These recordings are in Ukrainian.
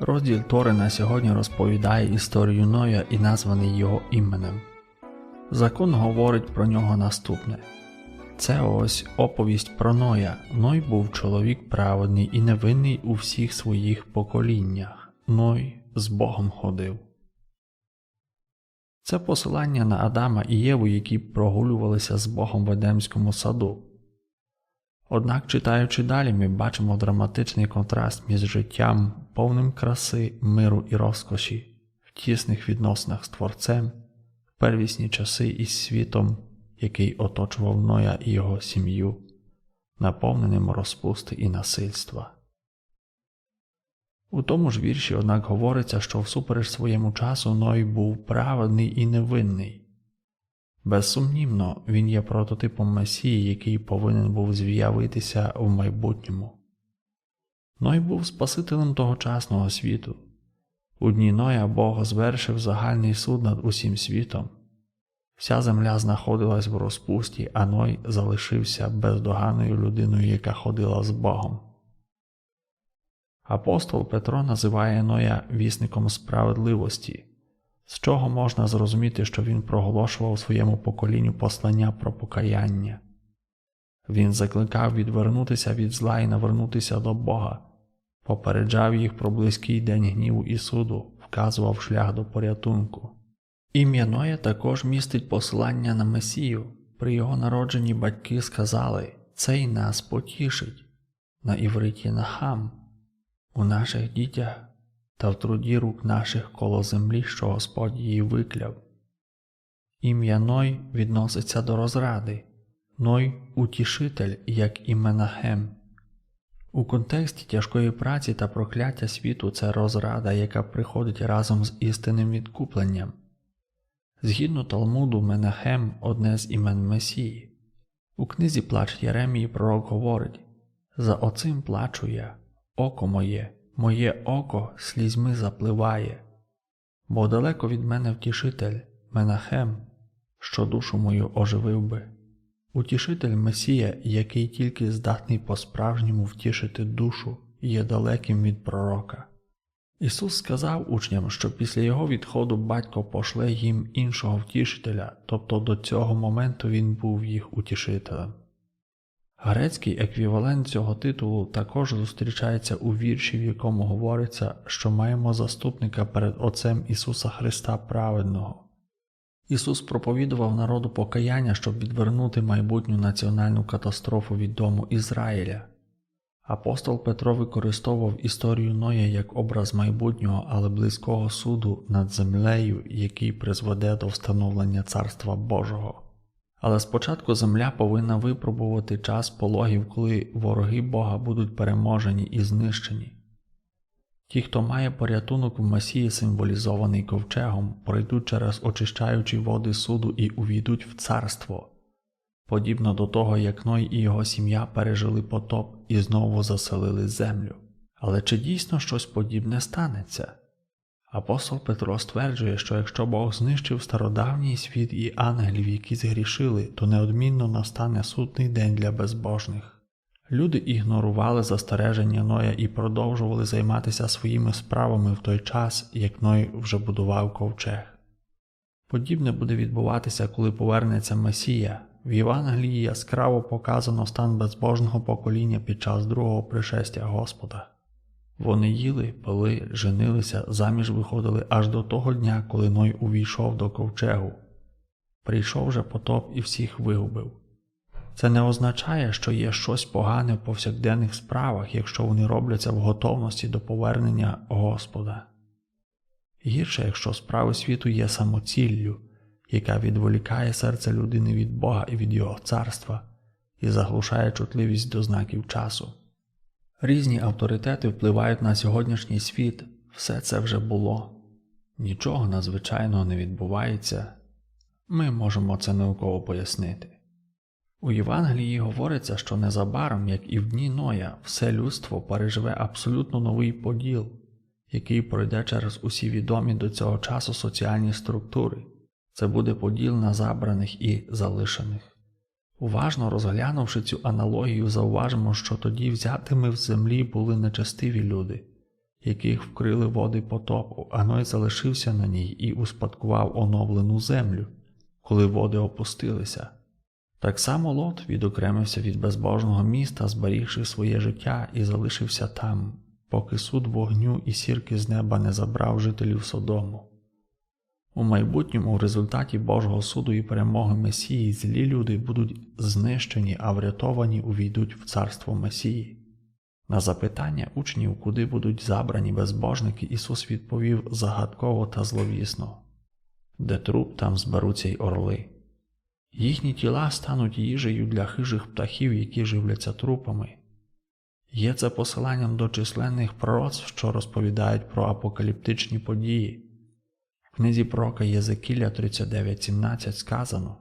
Розділ Тори на сьогодні розповідає історію Ноя і названий його іменем. Закон говорить про нього наступне. Це ось оповість про Ноя. Ной був чоловік праведний і невинний у всіх своїх поколіннях. Ной з Богом ходив. Це посилання на Адама і Єву, які прогулювалися з Богом в Едемському саду. Однак, читаючи далі, ми бачимо драматичний контраст між життям, повним краси, миру і розкоші, в тісних відносинах з Творцем, в первісні часи із світом, який оточував Ноя і його сім'ю, наповненим розпусти і насильства. У тому ж вірші, однак, говориться, що всупереч своєму часу Ной був праведний і невинний. Безсумнівно, він є прототипом Месії, який повинен був з'явитися в майбутньому. Ной був Спасителем тогочасного світу. У дні Ноя Бог звершив загальний суд над усім світом. Вся земля знаходилась в розпусті, а Ной залишився бездоганною людиною, яка ходила з Богом. Апостол Петро називає Ноя вісником справедливості, з чого можна зрозуміти, що він проголошував своєму поколінню послання про покаяння. Він закликав відвернутися від зла і навернутися до Бога, попереджав їх про близький день гніву і суду, вказував шлях до порятунку. Ім'я Ноя також містить посилання на Месію. При його народженні батьки сказали Цей нас потішить на івриті Нахам, у наших дітях та в труді рук наших коло землі, що Господь її викляв. Ім'я Ной відноситься до розради, Ной утішитель, як і Менахем. У контексті тяжкої праці та прокляття світу це розрада, яка приходить разом з істинним відкупленням. Згідно Талмуду, Менахем одне з імен Месії. У книзі Плач Єремії пророк говорить За оцим плачу я, око моє, моє око слізьми запливає, бо далеко від мене втішитель, Менахем, що душу мою оживив би. Утішитель Месія, який тільки здатний по-справжньому втішити душу, є далеким від пророка. Ісус сказав учням, що після його відходу батько пошле їм іншого втішителя, тобто до цього моменту він був їх утішителем. Грецький еквівалент цього титулу також зустрічається у вірші, в якому говориться, що маємо заступника перед Отцем Ісуса Христа Праведного. Ісус проповідував народу покаяння, щоб відвернути майбутню національну катастрофу від дому Ізраїля. Апостол Петро використовував історію Ноя як образ майбутнього, але близького суду над землею, який призведе до встановлення Царства Божого. Але спочатку земля повинна випробувати час пологів, коли вороги Бога будуть переможені і знищені. Ті, хто має порятунок в Месії, символізований ковчегом, пройдуть через очищаючі води суду і увійдуть в царство, подібно до того, як Ной і його сім'я пережили потоп і знову заселили землю. Але чи дійсно щось подібне станеться? Апостол Петро стверджує, що якщо Бог знищив стародавній світ і ангелів, які згрішили, то неодмінно настане судний день для безбожних. Люди ігнорували застереження Ноя і продовжували займатися своїми справами в той час, як Ной вже будував ковчег. Подібне буде відбуватися, коли повернеться Месія. В Євангелії яскраво показано стан безбожного покоління під час другого пришестя Господа. Вони їли, пили, женилися, заміж виходили аж до того дня, коли Ной увійшов до ковчегу. Прийшов же потоп і всіх вигубив. Це не означає, що є щось погане в повсякденних справах, якщо вони робляться в готовності до повернення Господа. Гірше, якщо справи світу є самоціллю, яка відволікає серце людини від Бога і від Його царства і заглушає чутливість до знаків часу. Різні авторитети впливають на сьогоднішній світ, все це вже було, нічого надзвичайного не відбувається, ми можемо це науково пояснити. У Євангелії говориться, що незабаром, як і в дні Ноя, все людство переживе абсолютно новий поділ, який пройде через усі відомі до цього часу соціальні структури. Це буде поділ на забраних і залишених. Уважно розглянувши цю аналогію, зауважимо, що тоді взятими в землі були нечестиві люди, яких вкрили води потопу, а Ной залишився на ній і успадкував оновлену землю, коли води опустилися. Так само Лот відокремився від безбожного міста, зберігши своє життя і залишився там, поки суд вогню і сірки з неба не забрав жителів Содому. У майбутньому в результаті Божого суду і перемоги Месії злі люди будуть знищені, а врятовані увійдуть в царство Месії. На запитання учнів, куди будуть забрані безбожники, Ісус відповів загадково та зловісно де труп, там зберуться й орли. Їхні тіла стануть їжею для хижих птахів, які живляться трупами. Є це посиланням до численних пророцтв, що розповідають про апокаліптичні події. В книзі пророка Єзекіля 39.17 сказано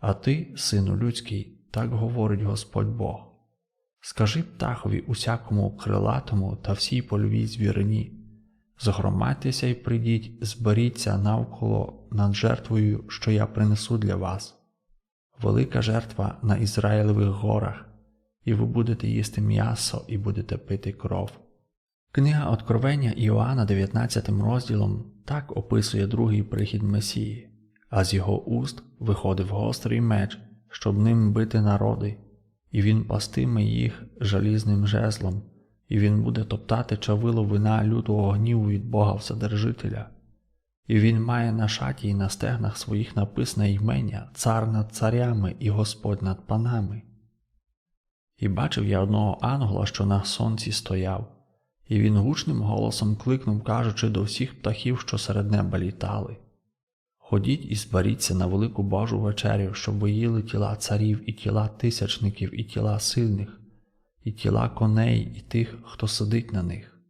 А ти, сину людський, так говорить Господь Бог. Скажи птахові усякому крилатому та всій польовій звірині, згромадьтеся і прийдіть, зберіться навколо над жертвою, що я принесу для вас. Велика жертва на Ізраїлевих горах, і ви будете їсти м'ясо і будете пити кров. Книга Откровення Іоанна 19 розділом так описує другий прихід Месії, а з його уст виходив гострий меч, щоб ним бити народи, і він пастиме їх жалізним жезлом, і він буде топтати чавило вина лютого гніву від Бога Вседержителя. І він має на шаті і на стегнах своїх написане ймення цар над царями і Господь над панами. І бачив я одного ангела, що на сонці стояв, і він гучним голосом кликнув, кажучи до всіх птахів, що серед неба літали Ходіть і зберіться на велику Божу вечерю, щоб їли тіла царів, і тіла тисячників, і тіла сильних, і тіла коней, і тих, хто сидить на них,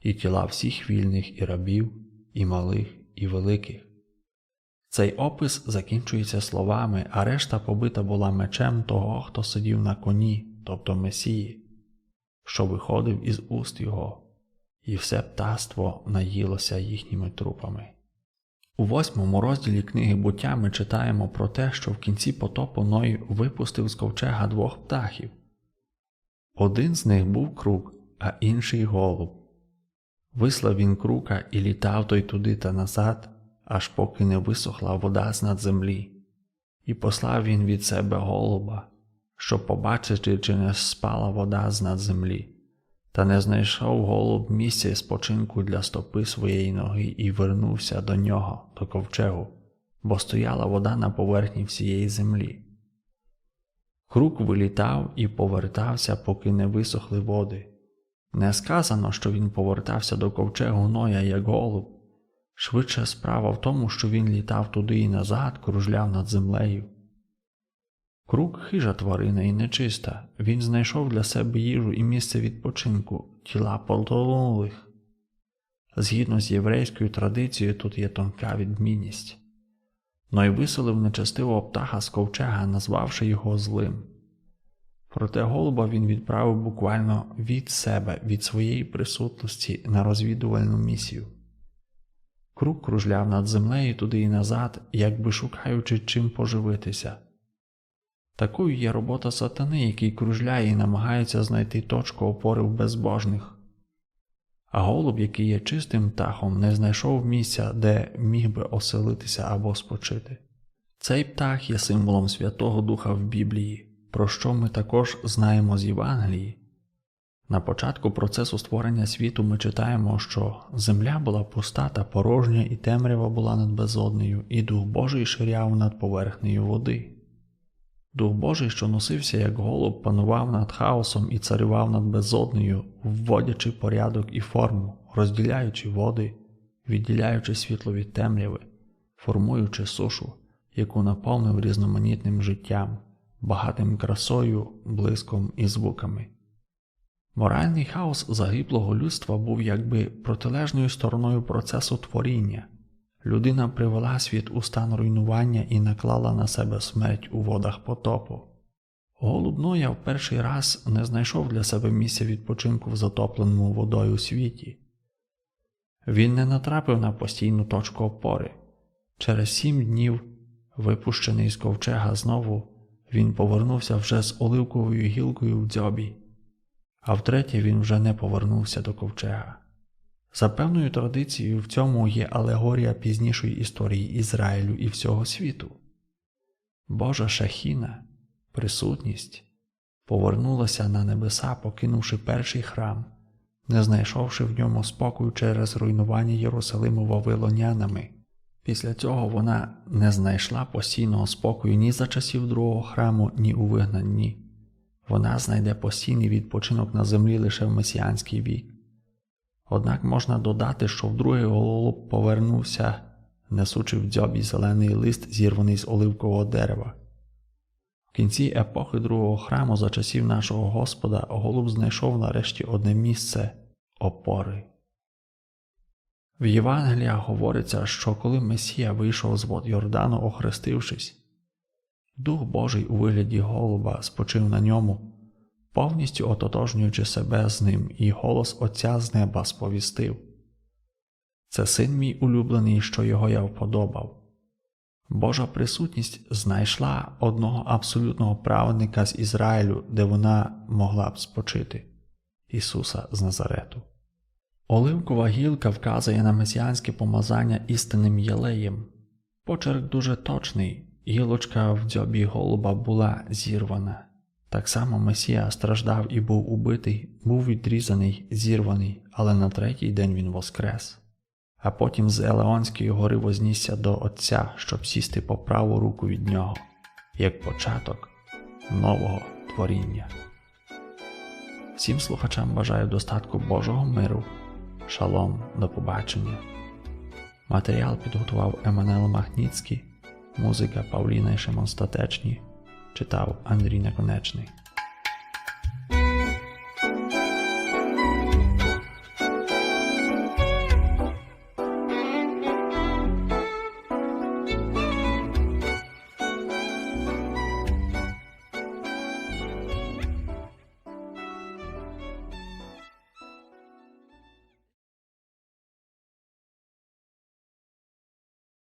і тіла всіх вільних і рабів, і малих, і великих. Цей опис закінчується словами, а решта побита була мечем того, хто сидів на коні, тобто Месії, що виходив із уст його, і все птаство наїлося їхніми трупами. У восьмому розділі книги буття ми читаємо про те, що в кінці потопу Ной випустив з ковчега двох птахів. Один з них був крук, а інший голуб. Вислав він крука і літав той туди та назад, аж поки не висохла вода з над землі, і послав він від себе голуба, щоб побачити, чи не спала вода з над землі. Та не знайшов голуб місця спочинку для стопи своєї ноги і вернувся до нього, до ковчегу, бо стояла вода на поверхні всієї землі. Крук вилітав і повертався, поки не висохли води. Не сказано, що він повертався до ковчегу Ноя як голуб. Швидше справа в тому, що він літав туди і назад, кружляв над землею. Крук хижа тварина і нечиста, він знайшов для себе їжу і місце відпочинку, тіла потонулих. Згідно з єврейською традицією, тут є тонка відмінність. Ной виселив нечестивого птаха з ковчега, назвавши його злим. Проте голуба він відправив буквально від себе, від своєї присутності на розвідувальну місію. Круг кружляв над землею туди і назад, якби шукаючи чим поживитися. Такою є робота сатани, який кружляє і намагається знайти точку опори в безбожних. А голуб, який є чистим птахом, не знайшов місця, де міг би оселитися або спочити. Цей птах є символом Святого Духа в Біблії, про що ми також знаємо з Євангелії. На початку процесу створення світу ми читаємо, що земля була пуста та порожня, і темрява була над безоднею, і Дух Божий ширяв над поверхнею води. Дух Божий, що носився як голуб, панував над хаосом і царював над безоднею, вводячи порядок і форму, розділяючи води, відділяючи світло від темряви, формуючи сушу, яку наповнив різноманітним життям, багатим красою, блиском і звуками. Моральний хаос загиблого людства був якби протилежною стороною процесу творіння. Людина привела світ у стан руйнування і наклала на себе смерть у водах потопу. Голуб Ноя в перший раз не знайшов для себе місця відпочинку в затопленому водою світі. Він не натрапив на постійну точку опори. Через сім днів, випущений з ковчега знову, він повернувся вже з оливковою гілкою в дзьобі, а втретє він вже не повернувся до ковчега. За певною традицією, в цьому є алегорія пізнішої історії Ізраїлю і всього світу. Божа шахіна, присутність, повернулася на небеса, покинувши перший храм, не знайшовши в ньому спокою через руйнування Єрусалиму вавилонянами. Після цього вона не знайшла постійного спокою ні за часів другого храму, ні у вигнанні. Вона знайде постійний відпочинок на землі лише в месіанський вік. Однак можна додати, що вдруге голуб повернувся, несучи в дзьобі зелений лист, зірваний з оливкового дерева. В кінці епохи другого храму за часів нашого Господа голуб знайшов нарешті одне місце опори. В Євангеліях говориться, що коли Месія вийшов з вод Йордану, охрестившись, Дух Божий у вигляді голуба спочив на ньому, повністю ототожнюючи себе з ним, і голос Отця з неба сповістив Це син мій улюблений, що його я вподобав. Божа присутність знайшла одного абсолютного праведника з Ізраїлю, де вона могла б спочити Ісуса з Назарету. Оливкова гілка вказує на месіанське помазання істинним єлеєм. Почерк дуже точний, гілочка в дзьобі голуба була зірвана. Так само Месія страждав і був убитий, був відрізаний, зірваний, але на третій день він воскрес. А потім з Елеонської гори вознісся до Отця, щоб сісти по праву руку від нього, як початок нового творіння. Всім слухачам бажаю достатку Божого миру. Шалом, до побачення. Матеріал підготував Еммануел Махніцький, музика Павліна і czytał Andrii Konecznej.